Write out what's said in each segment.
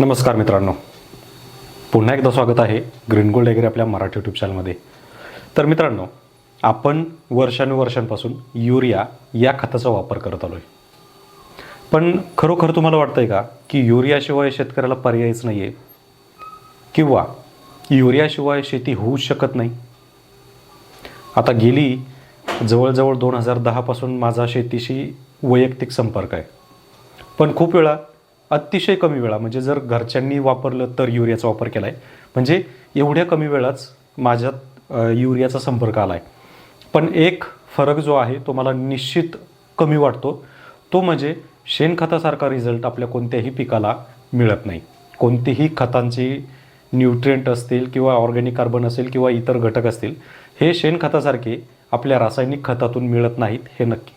नमस्कार मित्रांनो. पुन्हा एकदा स्वागत आहे ग्रीन गोल्ड वगैरे आपल्या मराठी यूट्यूब चॅनलमध्ये तर मित्रांनो आपण वर्षानुवर्षांपासून युरिया या खताचा वापर करत आलो आहे पण खरोखर तुम्हाला वाटतं आहे का की युरियाशिवाय शेतकऱ्याला पर्यायच नाही आहे किंवा युरियाशिवाय शेती होऊ शकत नाही? आता गेली जवळजवळ दोन हजार दहापासून माझा शेतीशी वैयक्तिक संपर्क आहे. पण खूप वेळा अतिशय कमी वेळा म्हणजे जर घरच्यांनी वापरलं तर युरियाचा वापर केला आहे म्हणजे एवढ्या कमी वेळाच माझ्यात युरियाचा संपर्क आला आहे पण एक फरक जो आहे तो मला निश्चित कमी वाटतो. तो म्हणजे शेणखतासारखा रिझल्ट आपल्या कोणत्याही पिकाला मिळत नाही. कोणतीही खतांची न्यूट्रिएंट असतील किंवा ऑर्गॅनिक कार्बन असेल किंवा इतर घटक असतील हे शेणखतासारखे आपल्या रासायनिक खतातून मिळत नाहीत हे नक्की.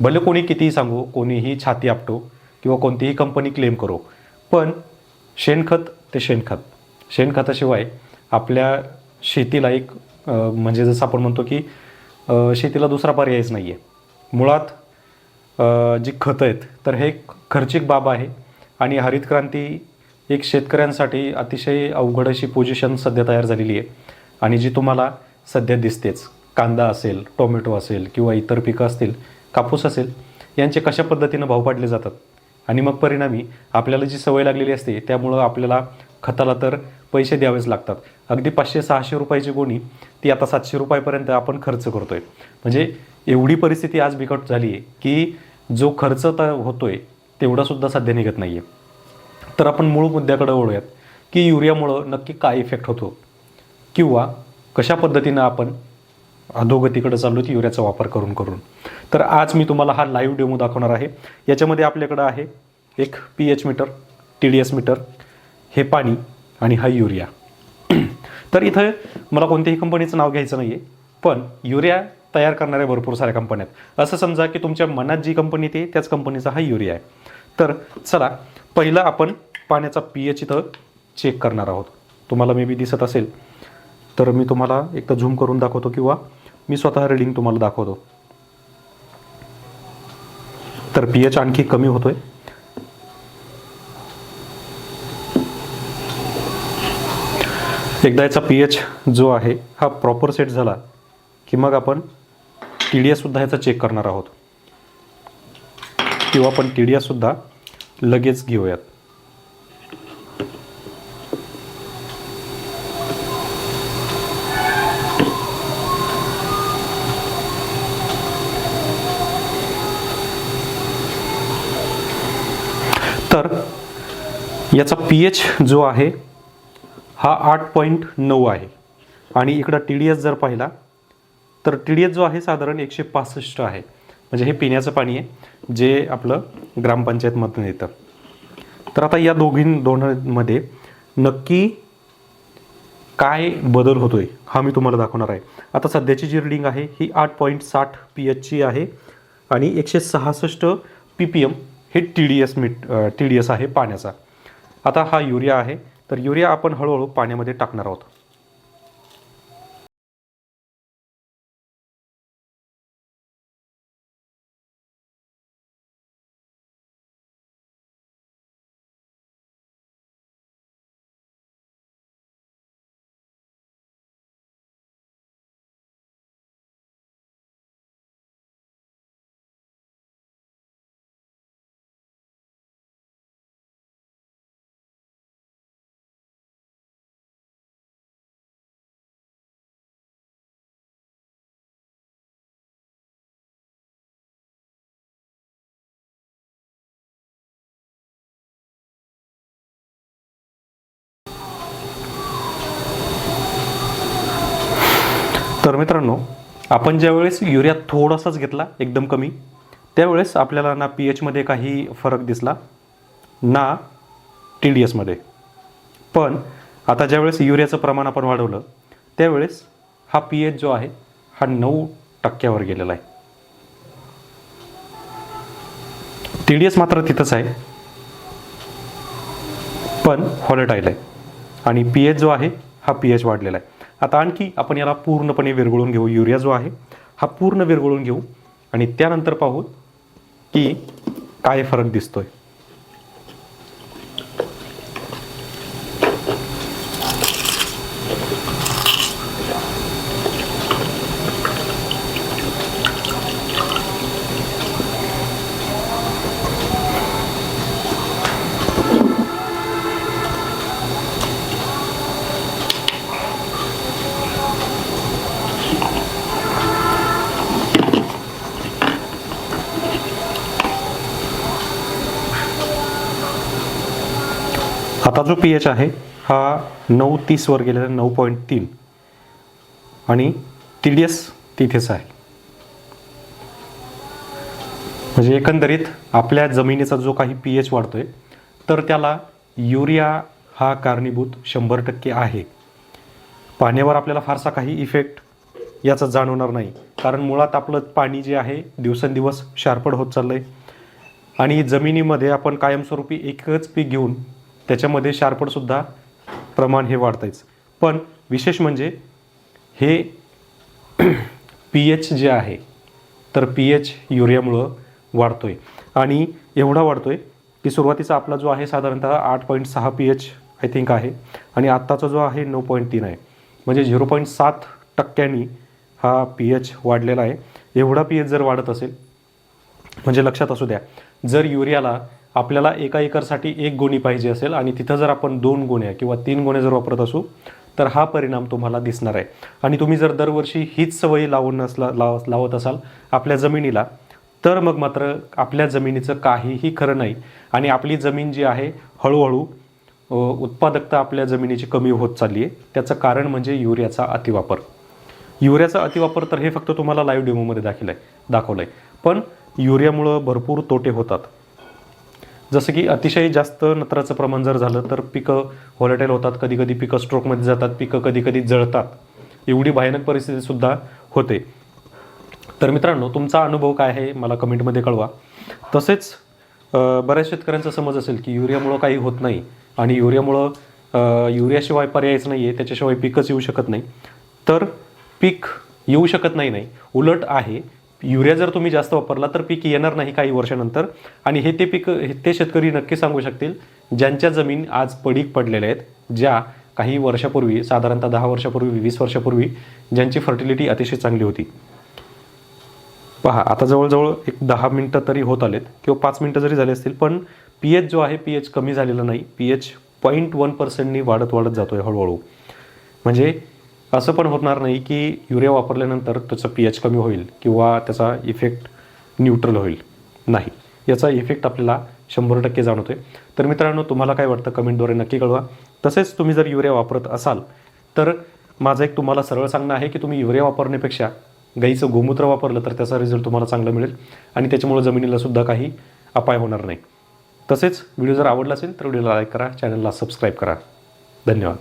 भले कोणी कितीही सांगू कोणीही छाती आपटो किंवा कोणतीही कंपनी क्लेम करो. पण शेणखत ते शेणखत. शेणखताशिवाय आपल्या शेतीला एक म्हणजे जसं आपण म्हणतो की शेतीला दुसरा पर्यायच नाही आहे मुळात जी खतं आहेत तर हे एक खर्चिक बाब आहे आणि हरित क्रांती एक शेतकऱ्यांसाठी अतिशय अवघड अशी पोझिशन सध्या तयार झालेली आहे. आणि जी तुम्हाला सध्या दिसतेच कांदा असेल टोमॅटो असेल किंवा इतर पिकं असतील कापूस असेल यांचे कशा पद्धतीनं भाव पाडले जातात? आणि मग परिणामी आपल्याला जी सवय लागलेली असते त्यामुळं आपल्याला खताला तर पैसे द्यावेच लागतात. अगदी पाचशे सहाशे रुपयाची गोणी ती आता सातशे रुपयापर्यंत आपण खर्च करतो आहे म्हणजे एवढी परिस्थिती आज बिकट झाली आहे की जो खर्च तर आहे तेवढासुद्धा सध्या निघत नाही आहे तर आपण मूळ मुद्द्याकडे वळूयात की युरियामुळं नक्की काय इफेक्ट होतो? किंवा कशा पद्धतीनं आपण अधोगतीकडे चाललो होती युरियाचा वापर करून करून. तर आज मी तुम्हाला हा लाईव्ह डेमो दाखवणार आहे. याच्यामध्ये आपल्याकडं आहे एक P H meter T D S meter हे पाणी आणि हा युरिया. तर इथं मला कोणत्याही कंपनीचं नाव घ्यायचं नाही आहे पण युरिया तयार करणाऱ्या भरपूर साऱ्या कंपन्या आहेत. असं समजा की तुमच्या मनात जी कंपनी ते त्याच कंपनीचा हा युरिया आहे. तर चला पहिलं आपण पाण्याचा पी एच इथं चेक करणार आहोत. तुम्हाला मे बी दिसत असेल तर मी तुम्हाला एकदा झूम करून दाखवतो किंवा मी स्वतः रिडिंग तुम्हाला दाखवतो. तर पी एच आणखी कमी होतोय. एकदा याचा पी एच जो आहे हा प्रॉपर सेट झाला की मग आपण टी डी एससुद्धा ह्याचा चेक करणार आहोत. किंवा आपण टी डी एससुद्धा लगेच घेऊयात तर याचा पी एच जो आहे हा आठ पॉईंट नऊ आहे. आणि इकडं टी डी एस जर पाहिला तर टी डी एस जो आहे साधारण एकशे पासष्ट आहे. म्हणजे हे पिण्याचं पाणी आहे जे आपलं ग्रामपंचायतमधून येतं. तर आता या दोघी दोनमध्ये नक्की काय बदल होतोय हा मी तुम्हाला दाखवणार आहे. आता सध्याची जी रिडिंग आहे ही आठ पॉईंट साठ पी एचची आहे आणि एकशे सहासष्ट पी पी एम हे T D S meet T D S आहे पाण्याचा. आता हा युरिया आहे. तर युरिया आपण हळूहळू पाण्यामध्ये टाकणार आहोत. तर मित्रांनो आपण ज्यावेळेस युरिया थोडासाच घेतला एकदम कमी त्यावेळेस आपल्याला ना पी एचमध्ये काही फरक दिसला ना टी डी एसमध्ये पण आता ज्यावेळेस युरियाचं प्रमाण आपण वाढवलं त्यावेळेस हा पी एच जो आहे हा नऊ टक्क्यावर गेलेला आहे. टी डी एस मात्र तिथंच आहे पण हॉलेटाईल आहे. आणि पी एच जो आहे हा पी एच वाढलेला आहे. आता आणखी आपण याला पूर्णपणे विरघळून घेऊ. युरिया जो आहे हा पूर्ण विरघळून घेऊ. आणि त्यानंतर पाहू की काय फरक दिसतोय. आता जो पी एच आहे हा नऊ तीसवर गेलेला आहे, नऊ पॉईंट तीन. आणि टी डी एस तिथेच आहे. म्हणजे एकंदरीत आपल्या जमिनीचा जो काही पी एच वाढतोय तर त्याला युरिया हा कारणीभूत शंभर टक्के आहे. पाण्यावर आपल्याला फारसा काही इफेक्ट याचा जाणवणार नाही. कारण मुळात आपलं पाणी जे आहे दिवसेंदिवस शार्पड होत चाललं आहे आणि जमिनीमध्ये आपण कायमस्वरूपी एकच पीक घेऊन त्याच्यामध्ये शार्पणसुद्धा प्रमाण हे वाढतायच. पण विशेष म्हणजे हे पी एच जे आहे तर पी एच युरियामुळं वाढतो आहे आणि एवढा वाढतो आहे की सुरुवातीचा आपला जो आहे साधारणतः आठ पॉईंट सहा पी एच आय थिंक आहे आणि आत्ताचा जो आहे नऊ पॉईंट तीन आहे. म्हणजे झिरो पॉईंट सात टक्क्यांनी हा पी एच वाढलेला आहे. एवढा पी एच जर वाढत असेल म्हणजे लक्षात असू द्या जर युरियाला आपल्याला एका एकरसाठी एक गोणी पाहिजे असेल आणि तिथं जर आपण दोन गोण्या किंवा तीन गोण्या जर वापरत असू तर हा परिणाम तुम्हाला दिसणार आहे. आणि तुम्ही जर दरवर्षी हीच सवय लावून नसला लाव लावत असाल आपल्या जमिनीला तर मग मात्र आपल्या जमिनीचं काहीही खरं नाही. आणि आपली जमीन जी आहे हळूहळू उत्पादकता आपल्या जमिनीची कमी होत चालली आहे. त्याचं कारण म्हणजे युरियाचा अतिवापर. युरियाचा अतिवापर तर हे फक्त तुम्हाला लाईव्ह डेमोमध्ये दाखवलं आहे दाखवलं आहे पण युरियामुळं भरपूर तोटे होतात. जसं की अतिशय जास्त नत्राचं प्रमाण जर झालं तर पिकं व्हॉलेटाईल होतात कधी कधी पिकं स्ट्रोकमध्ये जातात पिकं कधी कधी जळतात. एवढी भयानक परिस्थितीसुद्धा होते. तर मित्रांनो तुमचा अनुभव काय आहे मला कमेंटमध्ये कळवा. तसेच बऱ्याच शेतकऱ्यांचा समज असेल की युरियामुळं काही होत नाही आणि युरियामुळं युरियाशिवाय पर्यायच नाही आहे त्याच्याशिवाय पिकच येऊ शकत नाही. तर पीक येऊ शकत नाही नाही. उलट आहे युरिया जर तुम्ही जास्त वापरला तर पीक येणार नाही काही वर्षानंतर. आणि हे ते पीक हे ते शेतकरी नक्की सांगू शकतील ज्यांच्या जमीन आज पडीक पडलेल्या आहेत ज्या काही वर्षापूर्वी साधारणतः दहा वर्षापूर्वी वीस वर्षापूर्वी ज्यांची फर्टिलिटी अतिशय चांगली होती. पहा आता जवळजवळ एक दहा मिनटं तरी होत आलेत किंवा पाच मिनटं जरी झाले असतील पण पी एच जो आहे पी एच कमी झालेला नाही. पी एच पॉईंट वन पर्सेंटनी वाढत वाढत जातो आहे हळूहळू. म्हणजे असं पण होणार नाही की युरिया वापरल्यानंतर त्याचं पी एच कमी होईल किंवा त्याचा इफेक्ट न्यूट्रल होईल. नाही. याचा इफेक्ट आपल्याला शंभर टक्के जाणवतो आहे तर मित्रांनो तुम्हाला काय वाटतं? कमेंटद्वारे नक्की कळवा. तसेच तुम्ही जर युरिया वापरत असाल तर माझं एक तुम्हाला सरळ सांगणं आहे की तुम्ही युरिया वापरण्यापेक्षा गाईचं गोमूत्र वापरलं तर त्याचा रिझल्ट तुम्हाला चांगला मिळेल आणि त्याच्यामुळे जमिनीला सुद्धा काही अपाय होणार नाही. तसेच व्हिडिओ जर आवडला असेल तर व्हिडिओला लाईक करा चॅनलला सबस्क्राईब करा. धन्यवाद.